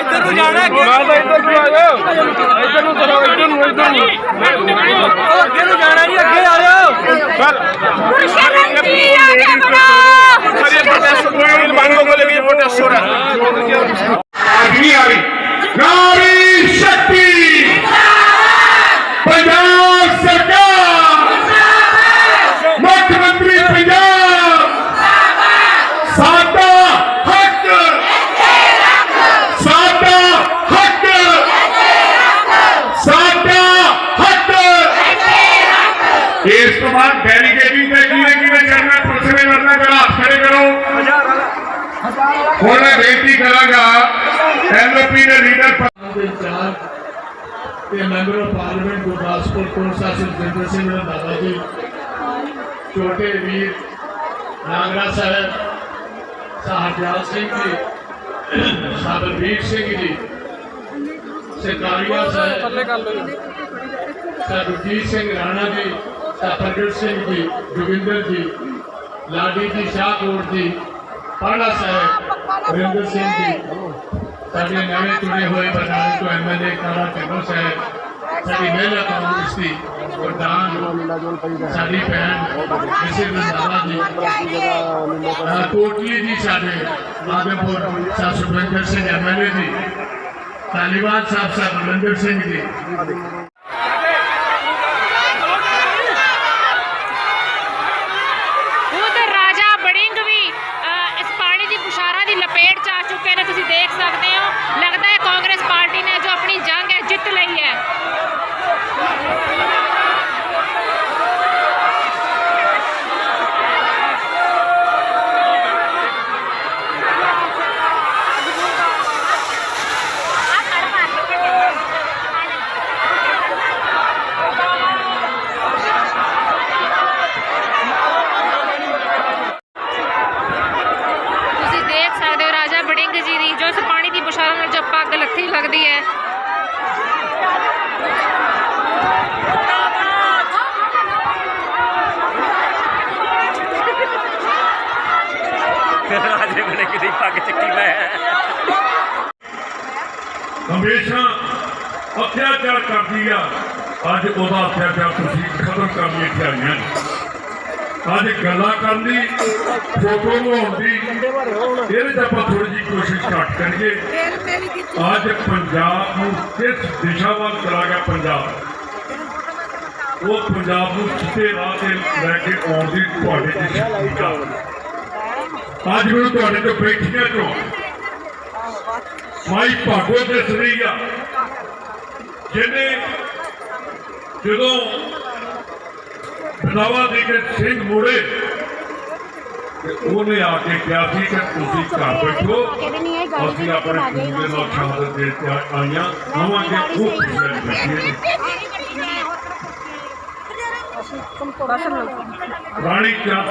ਇੱਧਰ ਨੂੰ ਜਾਣਾ ਅੱਗੇ। ਮੈਂ ਤਾਂ ਇੱਧਰ ਨੂੰ ਆ ਜਾਓ। ਇੱਧਰ ਨੂੰ ਚਲੋ। ਇੱਧਰ ਨੂੰ ਇੱਧਰ ਨੂੰ ਅੱਗੇ ਨੂੰ ਜਾਣਾ ਜੀ ਅੱਗੇ ਆ ਜਾਓ Sería ਇਸ ਤੋਂ ਬਾਅਦ ਡੈਲੀਗੇਟਿੰਗ ਤੇ ਕਿਹਨੇ ਕਿਹਨੇ ਕਰਨਾ ਪੁਲਿਸ ਨੇ ਵਰਨਾ ਕਰੋ ਹੱਥ ਖੜੇ ਕਰੋ। ਹੁਣ ਮੈਂ ਬੇਨਤੀ ਕਰਾਂਗਾ ਐਨਓਪੀ ਦੇ ਲੀਡਰ ਦੇ ਚਾਰ ਤੇ ਮੈਂਬਰ ਆਫ ਪਾਰਲੀਮੈਂਟ ਗੁਰਦਾਸਪੁਰ ਤੋਂ ਸਾਸਨ ਜਿੰਦਰ ਸਿੰਘ ਰੰਧਾਵਾ ਜੀ, ਛੋਟੇ ਵੀਰ ਨਾਗਰਾ ਸਾਹਿਬ ਸਾਹਿਬਜ਼ਾਦ ਸਿੰਘ ਜੀ ਸਾਬਰਵੀਰ ਸਿੰਘ ਜੀ, ਸਰਕਾਰੀਆ ਸਾਹਿਬ ਥੱਲੇ ਕਰ ਲਓ ਸਰਬਜੀਤ ਸਿੰਘ ਰਾਣਾ ਜੀ ਪ੍ਰਗਟ ਸਿੰਘ ਜੀ ਜੋਗਿੰਦਰ ਜੀ ਲਾਡੀ ਜੀ ਸ਼ਾਹਕੋਟ ਜੀ ਪਾਲਾ ਸਾਹਿਬ ਰਿੰਦਰ ਸਿੰਘ ਜੀ ਸਾਡੇ ਨਵੇਂ ਚੁਣੇ ਹੋਏ ਬਰਨਾਲੇ ਤੋਂ ਐਮਐਲਏ ਕਾਲਾ ਟਿੱਬੋ ਸਾਹਿਬ ਸਾਡੀ ਮਹਿਲਾ ਕਾਂਗਰਸ ਦੀ ਪ੍ਰਧਾਨ ਸਾਡੀ ਭੈਣ ਮਿਸਿਰ ਰੰਧਾਵਾ ਜੀ ਅਹ ਕੋਟਲੀ ਜੀ ਸਾਡੇ ਆਦਮਪੁਰ ਸਾਹਿਬ ਸੁਖਵਿੰਦਰ ਸਿੰਘ ਐਮਐਲਏ ਜੀ ਤਾਲੀਬਾਨ ਸਾਹਿਬ ਸਾਹਿਬ ਬਲਵਿੰਦਰ ਸਿੰਘ ਜੀ ਰਾਜੇ ਬਣੇ ਕਿਦੀ ਪੱਗ ਚੱਕੀ ਮੈਂ ਹਮੇਸ਼ਾ ਅਤਿਆਚਾਰ ਕਰਦੀ ਆ ਅੱਜ ਉਹਦਾ ਅਤਿਆਚਾਰ ਤੁਸੀਂ ਖਤਮ ਕਰਨ ਲਈ ਇੱਥੇ ਆਈਆਂ ਨੇ। ਅੱਜ ਗੱਲਾਂ ਕਰਨ ਦੀ ਫੋਟੋ ਬਣਾਉਣ ਦੀ ਇਹਦੇ 'ਚ ਆਪਾਂ ਥੋੜੀ ਜਿਹੀ ਕੋਸ਼ਿਸ਼ ਘੱਟ ਕਰੀਏ ਅੱਜ ਪੰਜਾਬ ਨੂੰ ਕਿਸ ਦਿਸ਼ਾ ਵੱਲ ਚਲਾ ਗਿਆ ਪੰਜਾਬ ਉਹ ਪੰਜਾਬ ਨੂੰ ਸਿੱਧੇ ਰਾਹ ਤੇ ਲੈ ਕੇ ਆਉਣ ਦੀ ਤੁਹਾਡੇ ਦੀ ਸ਼ਕਤੀ ਆ ਅੱਜ ਮੈਨੂੰ ਤੁਹਾਡੇ ਤੋਂ ਬੈਠੀਆਂ ਚੋਂ ਮਾਈ ਭਾਗੋ ਦੇ ਸਰੀਆ, ਜਿਹਨੇ ਜਦੋਂ ਬਦਾਵਾ ਦੇ ਕੇ ਸਿੰਘ ਮੋੜੇ, ਤੇ ਉਹਨੇ ਆ ਕੇ ਕਿਹਾ ਸੀ ਕਿ ਤੁਸੀਂ ਘਰ ਬੈਠੋ, ਅਸੀਂ ਆਪਣੇ ਖੂਨ ਨਾਲ ਸ਼ਹਾਦਤ ਦੇ ਕੇ ਆਈਆਂ, ਆਵਾਂਗੇ, ਉਹ ਖੁਸ਼ੀਆਂ ਬੈਠੀਏ ਰਾਣੀ ਚਾਰ